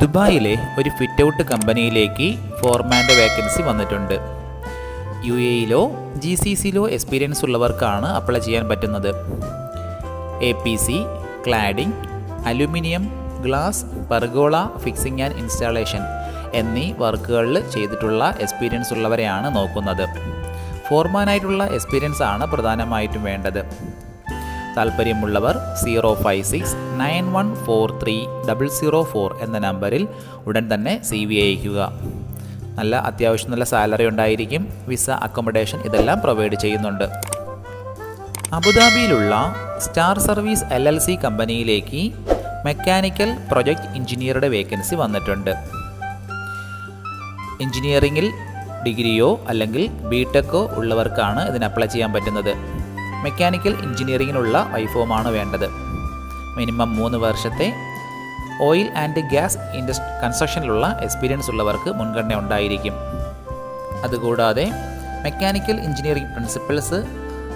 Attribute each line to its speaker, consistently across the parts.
Speaker 1: ദുബായിലെ ഒരു fit out കമ്പനിയിലേക്ക് ഫോർമാന്റെ വേക്കൻസി വന്നിട്ടുണ്ട്. യു എയിലോ ജി സി സിയിലോ എക്സ്പീരിയൻസ് ഉള്ളവർക്കാണ് അപ്ലൈ ചെയ്യാൻ പറ്റുന്നത്. A P C cladding aluminium glass pergola fixing and installation എന്നീ വർക്കുകളിൽ ചെയ്തിട്ടുള്ള എക്സ്പീരിയൻസ് ഉള്ളവരെയാണ് നോക്കുന്നത്. ഫോർമാനായിട്ടുള്ള എക്സ്പീരിയൻസ് ആണ് പ്രധാനമായിട്ടും വേണ്ടത്. താല്പര്യമുള്ളവർ zero five six nine one four three double zero four എന്ന നമ്പറിൽ ഉടൻ തന്നെ സി വി അയക്കുക നല്ല അത്യാവശ്യം നല്ല സാലറി ഉണ്ടായിരിക്കും. വിസ അക്കോമഡേഷൻ ഇതെല്ലാം പ്രൊവൈഡ് ചെയ്യുന്നുണ്ട്. അബുദാബിയിലുള്ള star service L L C കമ്പനിയിലേക്ക് മെക്കാനിക്കൽ പ്രൊജക്ട് എഞ്ചിനീയറുടെ വേക്കൻസി വന്നിട്ടുണ്ട്. എഞ്ചിനീയറിംഗിൽ ഡിഗ്രിയോ അല്ലെങ്കിൽ ബി ടെക്കോ ഉള്ളവർക്കാണ് ഇതിന് അപ്ലൈ ചെയ്യാൻ പറ്റുന്നത്. മെക്കാനിക്കൽ എഞ്ചിനീയറിങ്ങിനുള്ള വൈഫവുമാണ് വേണ്ടത്. മിനിമം മൂന്ന് വർഷത്തെ ഓയിൽ ആൻഡ് ഗ്യാസ് ഇൻഡസ് കൺസ്ട്രക്ഷനിലുള്ള എക്സ്പീരിയൻസ് ഉള്ളവർക്ക് മുൻഗണന ഉണ്ടായിരിക്കും. അതുകൂടാതെ mechanical engineering principles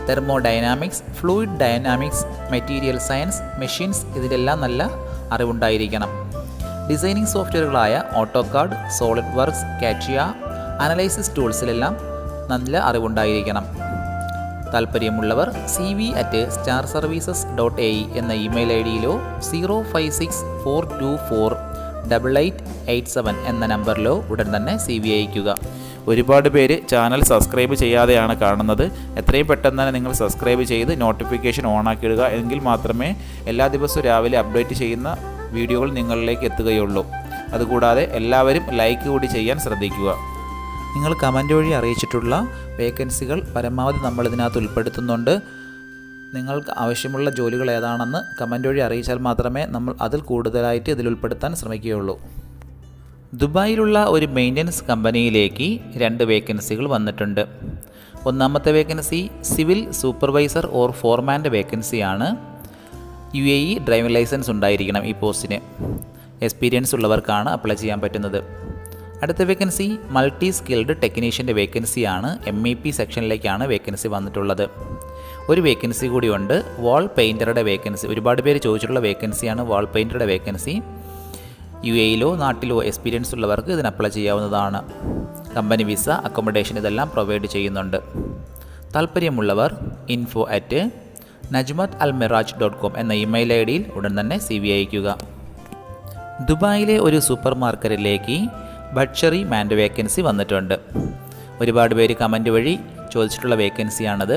Speaker 1: thermodynamics fluid dynamics material science machines ഇതിലെല്ലാം നല്ല അറിവുണ്ടായിരിക്കണം. ഡിസൈനിങ് സോഫ്റ്റ്വെയറുകളായ AutoCAD SolidWorks CATIA analysis ടൂൾസിലെല്ലാം നല്ല അറിവുണ്ടായിരിക്കണം. താല്പര്യമുള്ളവർ C V at star services dot A എന്ന email I ഡിയിലോ zero five six four two four double eight eight seven എന്ന നമ്പറിലോ ഉടൻ തന്നെ സി വി അയക്കുക
Speaker 2: ഒരുപാട് പേര് ചാനൽ സബ്സ്ക്രൈബ് ചെയ്യാതെയാണ് കാണുന്നത്. എത്രയും പെട്ടെന്ന് തന്നെ നിങ്ങൾ സബ്സ്ക്രൈബ് ചെയ്ത് നോട്ടിഫിക്കേഷൻ ഓൺ ആക്കിയിടുക. എങ്കിൽ മാത്രമേ എല്ലാ ദിവസവും രാവിലെ അപ്ഡേറ്റ് ചെയ്യുന്ന വീഡിയോകൾ നിങ്ങളിലേക്ക് എത്തുകയുള്ളൂ. അതുകൂടാതെ എല്ലാവരും ലൈക്ക് കൂടി ചെയ്യാൻ ശ്രദ്ധിക്കുക.
Speaker 3: നിങ്ങൾ കമന്റ് വഴി അറിയിച്ചിട്ടുള്ള വേക്കൻസികൾ പരമാവധി നമ്മൾ ഇതിനകത്ത് ഉൾപ്പെടുത്തുന്നുണ്ട്. നിങ്ങൾക്ക് ആവശ്യമുള്ള ജോലികൾ ഏതാണെന്ന് കമന്റ് വഴി അറിയിച്ചാൽ മാത്രമേ നമ്മൾ അതിൽ കൂടുതലായിട്ട് ഇതിൽ ഉൾപ്പെടുത്താൻ ശ്രമിക്കുകയുള്ളൂ.
Speaker 1: ദുബായിലുള്ള ഒരു മെയിന്റനൻസ് കമ്പനിയിലേക്ക് രണ്ട് വേക്കൻസികൾ വന്നിട്ടുണ്ട്. ഒന്നാമത്തെ വേക്കൻസി സിവിൽ സൂപ്പർവൈസർ ഓർ ഫോർമാന്റെ വേക്കൻസിയാണ് U A E driving licence ഉണ്ടായിരിക്കണം ഈ പോസ്റ്റിന് എക്സ്പീരിയൻസ് ഉള്ളവർക്കാണ് അപ്ലൈ ചെയ്യാൻ പറ്റുന്നത്. അടുത്ത വേക്കൻസി മൾട്ടി സ്കിൽഡ് ടെക്നീഷ്യന്റെ വേക്കൻസിയാണ് എം ഇ പി സെക്ഷനിലേക്കാണ് വേക്കൻസി വന്നിട്ടുള്ളത്. ഒരു വേക്കൻസി കൂടിയുണ്ട് വാൾ പെയിന്ററുടെ വേക്കൻസി ഒരുപാട് പേര് ചോദിച്ചിട്ടുള്ള വേക്കൻസിയാണ് വാൾ പെയിന്ററുടെ വേക്കൻസി യു എയിലോ നാട്ടിലോ എക്സ്പീരിയൻസ് ഉള്ളവർക്ക് ഇതിന് അപ്ലൈ ചെയ്യാവുന്നതാണ്. കമ്പനി വിസ അക്കോമഡേഷൻ ഇതെല്ലാം പ്രൊവൈഡ് ചെയ്യുന്നുണ്ട്. താല്പര്യമുള്ളവർ info at Najmat Al Miraj dot com എന്ന ഇമെയിൽ ഐ ഡിയിൽ ഉടൻ തന്നെ സി വി അയക്കുക ദുബായിലെ ഒരു സൂപ്പർ മാർക്കറ്റിലേക്ക് ബഡ്ഷറി മാന്റെ വേക്കൻസി വന്നിട്ടുണ്ട്. ഒരുപാട് പേര് കമന്റ് വഴി ചോദിച്ചിട്ടുള്ള വേക്കൻസിയാണത്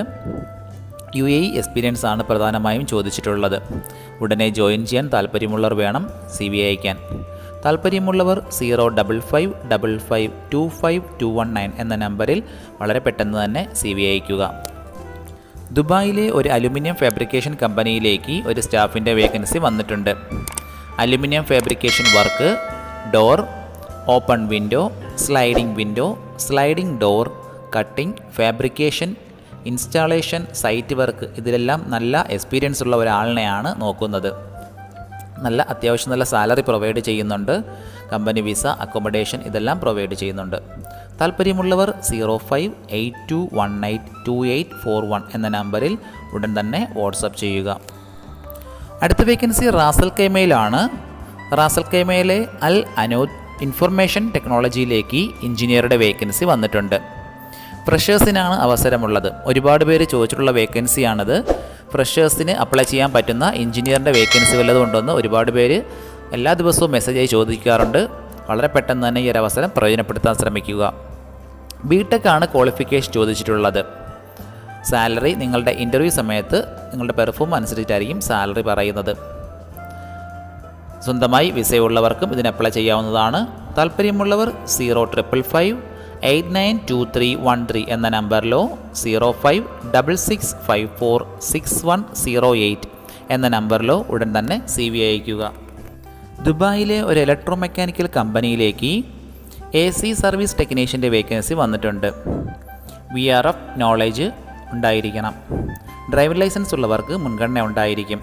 Speaker 1: യു എ എക്സ്പീരിയൻസ് ആണ് പ്രധാനമായും ചോദിച്ചിട്ടുള്ളത്. ഉടനെ ജോയിൻ ചെയ്യാൻ താല്പര്യമുള്ളവർ വേണം സി വി അയക്കാൻ. താല്പര്യമുള്ളവർ zero double five double five two five two one nine എന്ന നമ്പറിൽ വളരെ പെട്ടെന്ന് തന്നെ സി വി അയക്കുക. ദുബായിലെ ഒരു അലുമിനിയം ഫാബ്രിക്കേഷൻ കമ്പനിയിലേക്ക് ഒരു സ്റ്റാഫിന്റെ വേക്കൻസി വന്നിട്ടുണ്ട്. Aluminium fabrication work door open window sliding window sliding door cutting fabrication installation site work ഇതിലെല്ലാം നല്ല എക്സ്പീരിയൻസ് ഉള്ള ഒരാളിനെയാണ് നോക്കുന്നത്. നല്ല അത്യാവശ്യം നല്ല സാലറി പ്രൊവൈഡ് ചെയ്യുന്നുണ്ട്. കമ്പനി വിസ അക്കോമഡേഷൻ ഇതെല്ലാം പ്രൊവൈഡ് ചെയ്യുന്നുണ്ട്. താല്പര്യമുള്ളവർ zero five eight two one eight two eight four one എന്ന നമ്പറിൽ ഉടൻ തന്നെ വാട്സപ്പ് ചെയ്യുക. അടുത്ത വേക്കൻസി റാസൽ കെമയിലാണ്. റാസൽ കെമയിലെ അൽ അനോദ് ഇൻഫർമേഷൻ ടെക്നോളജിയിലേക്ക് എഞ്ചിനീയറുടെ വേക്കൻസി വന്നിട്ടുണ്ട്. ഫ്രഷേഴ്സിനാണ് അവസരമുള്ളത്. ഒരുപാട് പേര് ചോദിച്ചിട്ടുള്ള വേക്കൻസിയാണത് ഫ്രഷേഴ്സിന് അപ്ലൈ ചെയ്യാൻ പറ്റുന്ന എഞ്ചിനീയറിന്റെ വേക്കൻസി വല്ലതും ഒരുപാട് പേര് എല്ലാ ദിവസവും മെസ്സേജായി ചോദിക്കാറുണ്ട്. വളരെ പെട്ടെന്ന് തന്നെ ഈ ഒരു അവസരം പ്രയോജനപ്പെടുത്താൻ ശ്രമിക്കുക. ബി ആണ് ക്വാളിഫിക്കേഷൻ ചോദിച്ചിട്ടുള്ളത്. സാലറി നിങ്ങളുടെ ഇന്റർവ്യൂ സമയത്ത് നിങ്ങളുടെ പെർഫോം അനുസരിച്ചിട്ടായിരിക്കും സാലറി പറയുന്നത്. സ്വന്തമായി വിസയുള്ളവർക്കും ഇതിന് അപ്ലൈ ചെയ്യാവുന്നതാണ്. താല്പര്യമുള്ളവർ zero triple five eight nine two three one three എന്ന നമ്പറിലോ zero five double six five four six one zero eight എന്ന നമ്പറിലോ ഉടൻ തന്നെ സി വി അയക്കുക ദുബായിലെ ഒരു ഇലക്ട്രോ മെക്കാനിക്കൽ കമ്പനിയിലേക്ക് എ സി സർവീസ് ടെക്നീഷ്യന്റെ വേക്കൻസി വന്നിട്ടുണ്ട്. വി ആർ എഫ് നോളേജ് ഉണ്ടായിരിക്കണം. ഡ്രൈവിംഗ് ലൈസൻസ് ഉള്ളവർക്ക് മുൻഗണന ഉണ്ടായിരിക്കും.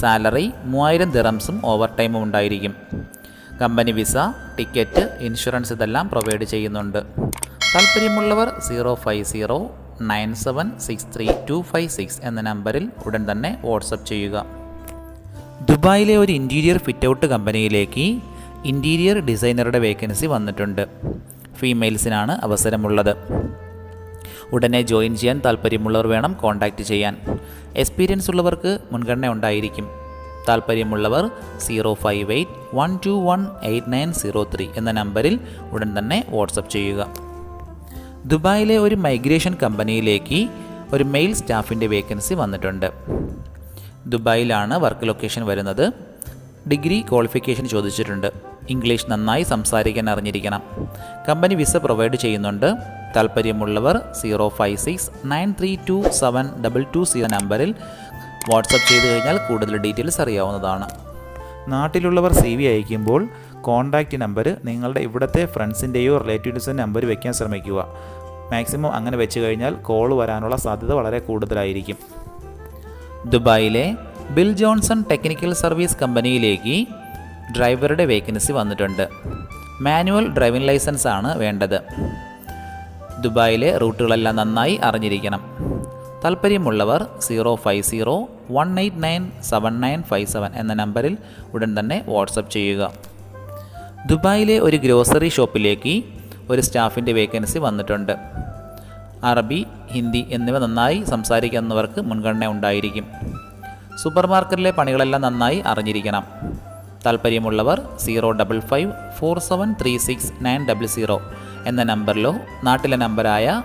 Speaker 1: സാലറി മൂവായിരം ദിറംസും ഓവർ ടൈമും ഉണ്ടായിരിക്കും. കമ്പനി വിസ ടിക്കറ്റ് ഇൻഷുറൻസ് ഇതെല്ലാം പ്രൊവൈഡ് ചെയ്യുന്നുണ്ട്. താല്പര്യമുള്ളവർ zero five zero nine seven six three two five six എന്ന നമ്പറിൽ ഉടൻ തന്നെ വാട്സപ്പ് ചെയ്യുക. ദുബായിലെ ഒരു ഇന്റീരിയർ ഫിറ്റൗട്ട് കമ്പനിയിലേക്ക് ഇന്റീരിയർ ഡിസൈനറുടെ വേക്കൻസി വന്നിട്ടുണ്ട്. ഫീമെയിൽസിനാണ് അവസരമുള്ളത്. ഉടനെ ജോയിൻ ചെയ്യാൻ താല്പര്യമുള്ളവർ വേണം കോൺടാക്റ്റ് ചെയ്യാൻ. എക്സ്പീരിയൻസ് ഉള്ളവർക്ക് മുൻഗണന ഉണ്ടായിരിക്കും. താല്പര്യമുള്ളവർ zero five eight one two one eight nine zero three എന്ന നമ്പറിൽ ഉടൻ തന്നെ വാട്സപ്പ് ചെയ്യുക. ദുബായിലെ ഒരു മൈഗ്രേഷൻ കമ്പനിയിലേക്ക് ഒരു മെയിൽ സ്റ്റാഫിന്റെ വേക്കൻസി വന്നിട്ടുണ്ട്. ദുബായിലാണ് വർക്ക് ലൊക്കേഷൻ വരുന്നത്. ഡിഗ്രി ക്വാളിഫിക്കേഷൻ ചോദിച്ചിട്ടുണ്ട്. ഇംഗ്ലീഷ് നന്നായി സംസാരിക്കാൻ അറിഞ്ഞിരിക്കണം. കമ്പനി വിസ പ്രൊവൈഡ് ചെയ്യുന്നുണ്ട്. താല്പര്യമുള്ളവർ zero five six nine three two seven double two zero നമ്പറിൽ വാട്സപ്പ് ചെയ്ത് കഴിഞ്ഞാൽ കൂടുതൽ ഡീറ്റെയിൽസ് അറിയാവുന്നതാണ്.
Speaker 2: നാട്ടിലുള്ളവർ സി വി അയക്കുമ്പോൾ കോൺടാക്റ്റ് നമ്പർ നിങ്ങളുടെ ഇവിടുത്തെ ഫ്രണ്ട്സിന്റെയോ റിലേറ്റീവ്സിന്റെ നമ്പർ വയ്ക്കാൻ ശ്രമിക്കുക. മാക്സിമം അങ്ങനെ വെച്ച് കഴിഞ്ഞാൽ കോൾ വരാനുള്ള സാധ്യത വളരെ കൂടുതലായിരിക്കും.
Speaker 1: ദുബായിലെ ബിൽ ജോൺസൺ ടെക്നിക്കൽ സർവീസ് കമ്പനിയിലേക്ക് ഡ്രൈവറുടെ വേക്കൻസി വന്നിട്ടുണ്ട്. മാനുവൽ ഡ്രൈവിംഗ് ലൈസൻസ് ആണ് വേണ്ടത്. ദുബായിലെ റൂട്ടുകളെല്ലാം നന്നായി അറിഞ്ഞിരിക്കണം. താല്പര്യമുള്ളവർ zero five zero one eight nine seven nine five seven എന്ന നമ്പറിൽ ഉടൻ തന്നെ വാട്സപ്പ് ചെയ്യുക. ദുബായിലെ ഒരു ഗ്രോസറി ഷോപ്പിലേക്ക് ഒരു സ്റ്റാഫിന്റെ വേക്കൻസി വന്നിട്ടുണ്ട്. അറബി ഹിന്ദി എന്നിവ നന്നായി സംസാരിക്കുന്നവർക്ക് മുൻഗണന ഉണ്ടായിരിക്കും. സൂപ്പർ മാർക്കറ്റിലെ പണികളെല്ലാം നന്നായി അറിഞ്ഞിരിക്കണം. താല്പര്യമുള്ളവർ zero double five four seven three six nine double zero എന്ന നമ്പറിലോ നാട്ടിലെ നമ്പറായ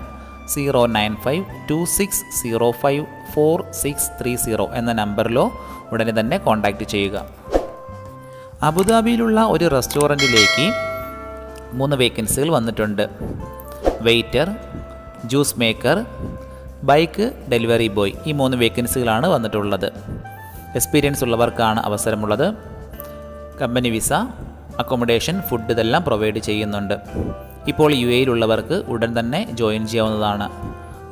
Speaker 1: zero nine five two six zero five four six three zero എന്ന നമ്പറിലോ ഉടനെ തന്നെ കോൺടാക്റ്റ് ചെയ്യുക. അബുദാബിയിലുള്ള ഒരു റെസ്റ്റോറന്റിലേക്ക് മൂന്ന് വേക്കൻസികൾ വന്നിട്ടുണ്ട്. Waiter juice maker bike delivery boy ഈ മൂന്ന് വേക്കൻസികളാണ് വന്നിട്ടുള്ളത്. എക്സ്പീരിയൻസ് ഉള്ളവർക്കാണ് അവസരമുള്ളത്. കമ്പനി വിസ അക്കോമഡേഷൻ ഫുഡ് ഇതെല്ലാം പ്രൊവൈഡ് ചെയ്യുന്നുണ്ട്. ഇപ്പോൾ യു എയിലുള്ളവർക്ക് ഉടൻ തന്നെ ജോയിൻ ചെയ്യാവുന്നതാണ്.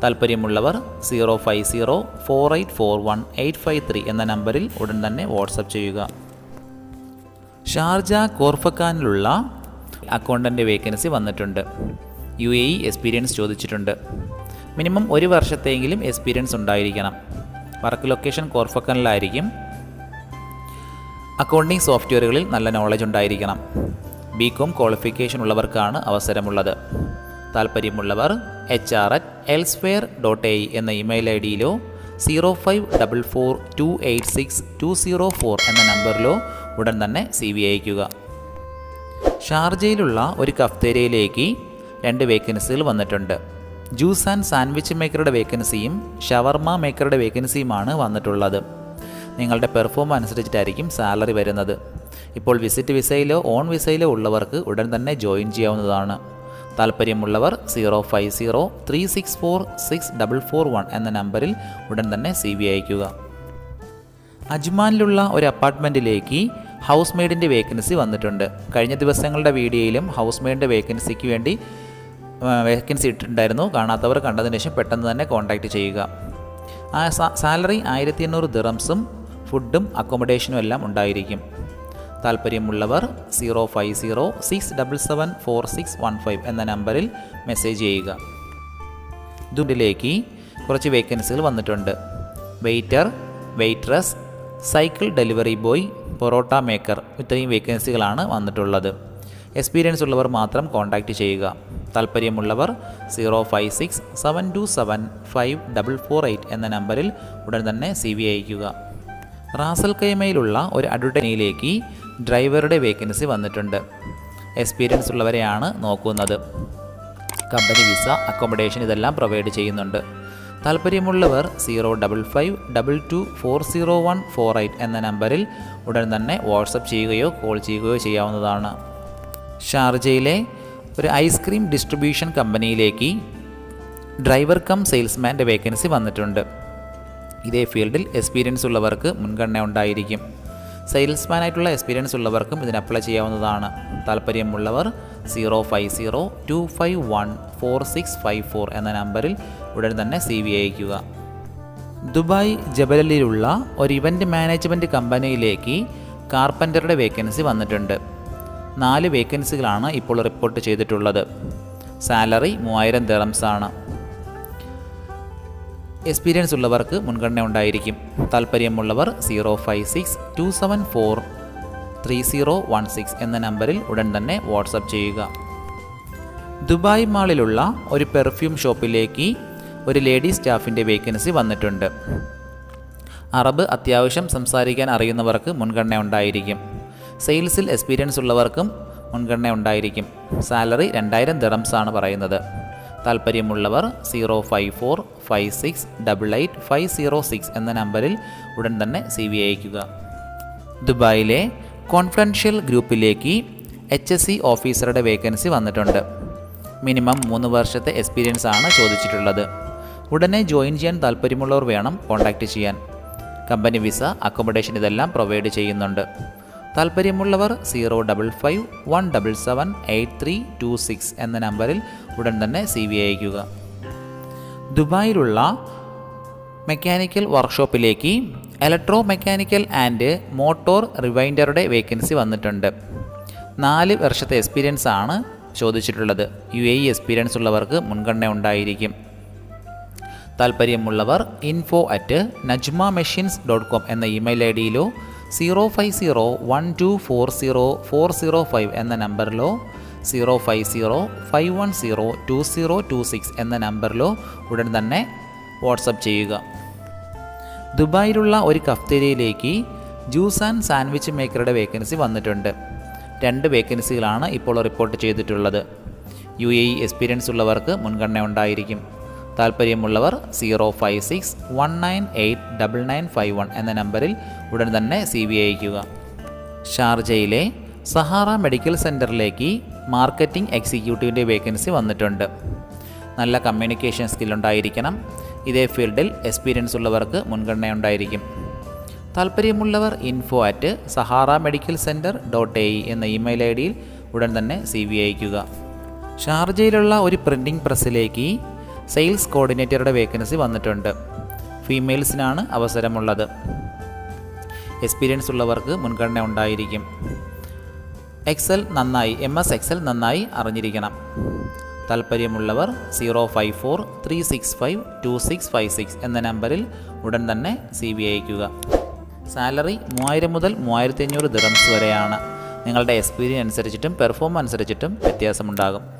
Speaker 1: താല്പര്യമുള്ളവർ zero five zero four eight four one eight five three എന്ന നമ്പറിൽ ഉടൻ തന്നെ വാട്സപ്പ് ചെയ്യുക. ഷാർജ കോർഫക്കാനിലുള്ള അക്കൗണ്ടന്റ് വേക്കൻസി വന്നിട്ടുണ്ട്. യു എ ഇ എക്സ്പീരിയൻസ് ചോദിച്ചിട്ടുണ്ട്. മിനിമം ഒരു വർഷത്തെങ്കിലും എക്സ്പീരിയൻസ് ഉണ്ടായിരിക്കണം. വർക്ക് ലൊക്കേഷൻ കോർഫക്കാനിലായിരിക്കും. അക്കൗണ്ടിംഗ് സോഫ്റ്റ്വെയറുകളിൽ നല്ല നോളജ് ഉണ്ടായിരിക്കണം. ബി കോം ക്വാളിഫിക്കേഷൻ ഉള്ളവർക്കാണ് അവസരമുള്ളത്. താല്പര്യമുള്ളവർ H R at Elsfair dot A എന്ന email I ഡിയിലോ zero five double four two eight six two zero four എന്ന നമ്പറിലോ ഉടൻ തന്നെ സി വി അയക്കുക ഷാർജയിലുള്ള ഒരു കഫ്തേരിയയിലേക്ക് രണ്ട് വേക്കൻസികൾ വന്നിട്ടുണ്ട്. ജ്യൂസ് ആൻഡ് സാൻഡ്വിച്ച് മേക്കറുടെ വേക്കൻസിയും ഷവർമ മേക്കറുടെ വേക്കൻസിയുമാണ് വന്നിട്ടുള്ളത്. നിങ്ങളുടെ പെർഫോം അനുസരിച്ചിട്ടായിരിക്കും സാലറി വരുന്നത്. ഇപ്പോൾ വിസിറ്റ് വിസയിലോ ഓൺ വിസയിലോ ഉള്ളവർക്ക് ഉടൻ തന്നെ ജോയിൻ ചെയ്യാവുന്നതാണ്. താല്പര്യമുള്ളവർ zero five zero three six four six double four one എന്ന നമ്പറിൽ ഉടൻ തന്നെ സി വി അയക്കുക അജ്മാനിലുള്ള ഒരു അപ്പാർട്ട്മെന്റിലേക്ക് ഹൗസ് മെയ്ഡിന്റെ വേക്കൻസി വന്നിട്ടുണ്ട്. കഴിഞ്ഞ ദിവസങ്ങളുടെ വീഡിയോയിലും ഹൗസ് മെയ്ഡിന്റെ വേക്കൻസിക്ക് വേണ്ടി വേക്കൻസി ഇട്ടിട്ടുണ്ടായിരുന്നു. കാണാത്തവർ കണ്ടതിന് ശേഷം പെട്ടെന്ന് തന്നെ കോൺടാക്റ്റ് ചെയ്യുക. സാലറി ആയിരത്തി എണ്ണൂറ് ദിറംസും ഫുഡും അക്കോമഡേഷനും എല്ലാം ഉണ്ടായിരിക്കും. താല്പര്യമുള്ളവർ zero five zero six double seven four six one five എന്ന നമ്പറിൽ മെസ്സേജ് ചെയ്യുക. ദുബിലേക്ക് കുറച്ച് വേക്കൻസികൾ വന്നിട്ടുണ്ട്. Waiter waitress cycle delivery boy parotta maker ഇത്രയും വേക്കൻസികളാണ് വന്നിട്ടുള്ളത്. എക്സ്പീരിയൻസ് ഉള്ളവർ മാത്രം കോൺടാക്റ്റ് ചെയ്യുക. താല്പര്യമുള്ളവർ zero five six seven two seven five double four eight എന്ന നമ്പറിൽ ഉടൻ തന്നെ സി വി അയക്കുക റാസൽ കൈമയിലുള്ള ഒരു അഡ്വർട്ടൈനിലേക്ക് ഡ്രൈവറുടെ വേക്കൻസി വന്നിട്ടുണ്ട്. എക്സ്പീരിയൻസ് ഉള്ളവരെയാണ് നോക്കുന്നത്. കമ്പനി വിസ അക്കോമഡേഷൻ ഇതെല്ലാം പ്രൊവൈഡ് ചെയ്യുന്നുണ്ട്. താല്പര്യമുള്ളവർ zero double five double two four zero one four eight എന്ന നമ്പറിൽ ഉടൻ തന്നെ വാട്സപ്പ് ചെയ്യുകയോ കോൾ ചെയ്യുകയോ ചെയ്യാവുന്നതാണ്. ഷാർജയിലെ ഒരു ഐസ്ക്രീം ഡിസ്ട്രിബ്യൂഷൻ കമ്പനിയിലേക്ക് ഡ്രൈവർ കം സെയിൽസ്മാന്റെ വേക്കൻസി വന്നിട്ടുണ്ട്. ഇതേ ഫീൽഡിൽ എക്സ്പീരിയൻസ് ഉള്ളവർക്ക് മുൻഗണന ഉണ്ടായിരിക്കും. സെയിൽസ്മാൻ ആയിട്ടുള്ള എക്സ്പീരിയൻസ് ഉള്ളവർക്കും ഇതിന് അപ്ലൈ ചെയ്യാവുന്നതാണ്. താല്പര്യമുള്ളവർ zero five zero two five one four six five four എന്ന നമ്പറിൽ ഉടൻ തന്നെ സി വി അയക്കുക ദുബായ് ജബലലിലുള്ള ഒരു ഇവന്റ് മാനേജ്മെന്റ് കമ്പനിയിലേക്ക് കാർപ്പന്ററുടെ വേക്കൻസി വന്നിട്ടുണ്ട്. നാല് വേക്കൻസികളാണ് ഇപ്പോൾ റിപ്പോർട്ട് ചെയ്തിട്ടുള്ളത്. സാലറി മൂവായിരം ആണ്. എക്സ്പീരിയൻസ് ഉള്ളവർക്ക് മുൻഗണന ഉണ്ടായിരിക്കും. താല്പര്യമുള്ളവർ zero five six two seven four three zero one six എന്ന നമ്പറിൽ ഉടൻ തന്നെ വാട്സപ്പ് ചെയ്യുക. ദുബായ് മാളിലുള്ള ഒരു പെർഫ്യൂം ഷോപ്പിലേക്ക് ഒരു ലേഡി സ്റ്റാഫിന്റെ വേക്കൻസി വന്നിട്ടുണ്ട്. അറബ് അത്യാവശ്യം സംസാരിക്കാൻ അറിയുന്നവർക്ക് മുൻഗണന ഉണ്ടായിരിക്കും. സെയിൽസിൽ എക്സ്പീരിയൻസ് ഉള്ളവർക്കും മുൻഗണന ഉണ്ടായിരിക്കും. സാലറി രണ്ടായിരം ദിറംസാണ് പറയുന്നത്. താല്പര്യമുള്ളവർ zero five four five six double eight five zero six എന്ന നമ്പറിൽ ഉടൻ തന്നെ സി വി അയക്കുക ദുബായിലെ കോൺഫിഡൻഷ്യൽ ഗ്രൂപ്പിലേക്ക് എച്ച് എസ് സി ഓഫീസറുടെ വേക്കൻസി വന്നിട്ടുണ്ട്. മിനിമം മൂന്ന് വർഷത്തെ എക്സ്പീരിയൻസ് ആണ് ചോദിച്ചിട്ടുള്ളത്. ഉടനെ ജോയിൻ ചെയ്യാൻ താല്പര്യമുള്ളവർ വേണം കോൺടാക്റ്റ് ചെയ്യാൻ. കമ്പനി വിസ അക്കോമഡേഷൻ ഇതെല്ലാം പ്രൊവൈഡ് ചെയ്യുന്നുണ്ട്. താല്പര്യമുള്ളവർ zero double five one double seven eight three two six എന്ന നമ്പറിൽ ഉടൻ തന്നെ സി വി അയക്കുക ദുബായിലുള്ള മെക്കാനിക്കൽ വർക്ക്ഷോപ്പിലേക്ക് ഇലക്ട്രോ മെക്കാനിക്കൽ ആൻഡ് മോട്ടോർ റിവൈൻഡറുടെ വേക്കൻസി വന്നിട്ടുണ്ട്. നാല് വർഷത്തെ എക്സ്പീരിയൻസ് ആണ് ചോദിച്ചിട്ടുള്ളത്. യു എ ഇ എക്സ്പീരിയൻസ് ഉള്ളവർക്ക് മുൻഗണന ഉണ്ടായിരിക്കും. താല്പര്യമുള്ളവർ info at Najma machines dot com എന്ന email I ഡിയിലോ zero five zero one two four zero four zero five എന്ന നമ്പറിലോ zero five zero five one zero two zero two six എന്ന നമ്പറിലോ ഉടൻ തന്നെ വാട്സപ്പ് ചെയ്യുക. ദുബായിലുള്ള ഒരു കഫ്തേരിയയിലേക്ക് ജ്യൂസ് ആൻഡ് സാൻഡ്വിച്ച് മേക്കറുടെ വേക്കൻസി വന്നിട്ടുണ്ട്. രണ്ട് വേക്കൻസികളാണ് ഇപ്പോൾ റിപ്പോർട്ട് ചെയ്തിട്ടുള്ളത്. യു എ ഇ എക്സ്പീരിയൻസ് ഉള്ളവർക്ക് മുൻഗണന ഉണ്ടായിരിക്കും. താല്പര്യമുള്ളവർ zero five six one nine eight double nine five one എന്ന നമ്പറിൽ ഉടൻ തന്നെ സി ബി അയക്കുക ഷാർജയിലെ സഹാറ മെഡിക്കൽ സെന്ററിലേക്ക് മാർക്കറ്റിംഗ് എക്സിക്യൂട്ടീവിന്റെ വേക്കൻസി വന്നിട്ടുണ്ട്. നല്ല കമ്മ്യൂണിക്കേഷൻ സ്കിൽ ഉണ്ടായിരിക്കണം ഇതേ ഫീൽഡിൽ എക്സ്പീരിയൻസ് ഉള്ളവർക്ക് മുൻഗണന ഉണ്ടായിരിക്കും താല്പര്യമുള്ളവർ info at Sahara medical centre dot A എന്ന ഇമെയിൽ ഐ ഡിയിൽ ഉടൻ തന്നെ സി വി അയക്കുക ഷാർജയിലുള്ള ഒരു പ്രിന്റിംഗ് പ്രസ്സിലേക്ക് സെയിൽസ് കോർഡിനേറ്ററുടെ വേക്കൻസി വന്നിട്ടുണ്ട്. ഫീമെയിൽസിനാണ് അവസരമുള്ളത്. എക്സ്പീരിയൻസ് ഉള്ളവർക്ക് മുൻഗണന ഉണ്ടായിരിക്കും. എക്സൽ നന്നായി എം എസ് എക്സൽ നന്നായി അറിഞ്ഞിരിക്കണം. താല്പര്യമുള്ളവർ zero five four three six five two six five six എന്ന നമ്പറിൽ ഉടൻ തന്നെ സി ബി അയക്കുക സാലറി മൂവായിരം മുതൽ മൂവായിരത്തി അഞ്ഞൂറ് ദിറംസ് വരെയാണ്. നിങ്ങളുടെ എക്സ്പീരിയൻസ് അനുസരിച്ചിട്ടും പെർഫോം അനുസരിച്ചിട്ടും വ്യത്യാസമുണ്ടാകും.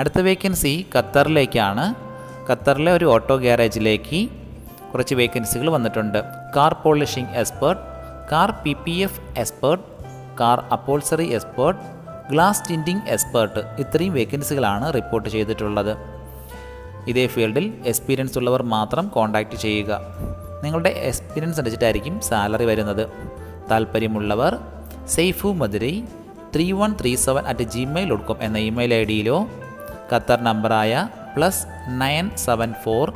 Speaker 1: അടുത്ത വേക്കൻസി ഖത്തറിലേക്കാണ്. ഖത്തറിലെ ഒരു ഓട്ടോ ഗ്യാരേജിലേക്ക് കുറച്ച് വേക്കൻസികൾ വന്നിട്ടുണ്ട്. Car polishing expert car P P F expert car upholstery expert glass tinting expert ഇത്രയും വേക്കൻസികളാണ് റിപ്പോർട്ട് ചെയ്തിട്ടുള്ളത്. ഇതേ ഫീൽഡിൽ എക്സ്പീരിയൻസ് ഉള്ളവർ മാത്രം കോൺടാക്റ്റ് ചെയ്യുക. നിങ്ങളുടെ എക്സ്പീരിയൻസ് അനുസരിച്ചിട്ടായിരിക്കും സാലറി വരുന്നത്. താല്പര്യമുള്ളവർ Saifu Madurai three one three seven at Gmail dot com എന്ന ഇമെയിൽ ഐ ഡിയിലോ ഖത്തർ നമ്പറായ plus nine seven four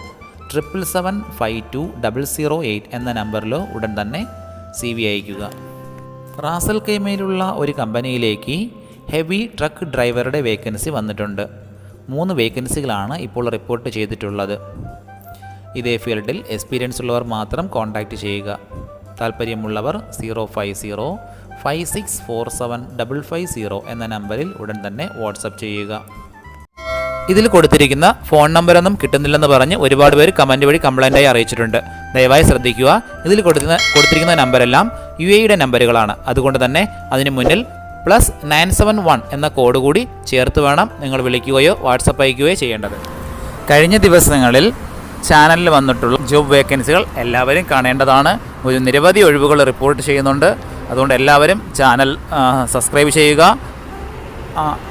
Speaker 1: triple seven five two double zero eight എന്ന നമ്പറിലോ ഉടൻ തന്നെ സി വി അയക്കുക റാസൽ കൈമയിലുള്ള ഒരു കമ്പനിയിലേക്ക് ഹെവി ട്രക്ക് ഡ്രൈവറുടെ വേക്കൻസി വന്നിട്ടുണ്ട്. മൂന്ന് വേക്കൻസികളാണ് ഇപ്പോൾ റിപ്പോർട്ട് ചെയ്തിട്ടുള്ളത്. ഇതേ ഫീൽഡിൽ എക്സ്പീരിയൻസ് ഉള്ളവർ മാത്രം കോൺടാക്റ്റ് ചെയ്യുക. താല്പര്യമുള്ളവർ zero five zero five six four seven double five zero എന്ന നമ്പറിൽ ഉടൻ തന്നെ വാട്സപ്പ് ചെയ്യുക. ഇതിൽ കൊടുത്തിരിക്കുന്ന ഫോൺ നമ്പറൊന്നും കിട്ടുന്നില്ലെന്ന് പറഞ്ഞ് ഒരുപാട് പേര് കമന്റ് വഴി കംപ്ലൈന്റായി അറിയിച്ചിട്ടുണ്ട്. ദയവായി ശ്രദ്ധിക്കുക. ഇതിൽ കൊടുക്കുന്ന കൊടുത്തിരിക്കുന്ന നമ്പരെല്ലാം യു എയുടെ നമ്പറുകളാണ്. അതുകൊണ്ട് തന്നെ അതിന് മുന്നിൽ പ്ലസ് നയൻ സെവൻ വൺ എന്ന കോഡ് കൂടി ചേർത്ത് വേണം നിങ്ങൾ വിളിക്കുകയോ വാട്സപ്പ് അയക്കുകയോ ചെയ്യേണ്ടത്. കഴിഞ്ഞ ദിവസങ്ങളിൽ ചാനലിൽ വന്നിട്ടുള്ള ജോബ് വേക്കൻസികൾ എല്ലാവരും കാണേണ്ടതാണ്. ഒരു നിരവധി ഒഴിവുകൾ റിപ്പോർട്ട് ചെയ്യുന്നുണ്ട്. അതുകൊണ്ട് എല്ലാവരും ചാനൽ സബ്സ്ക്രൈബ് ചെയ്യുക.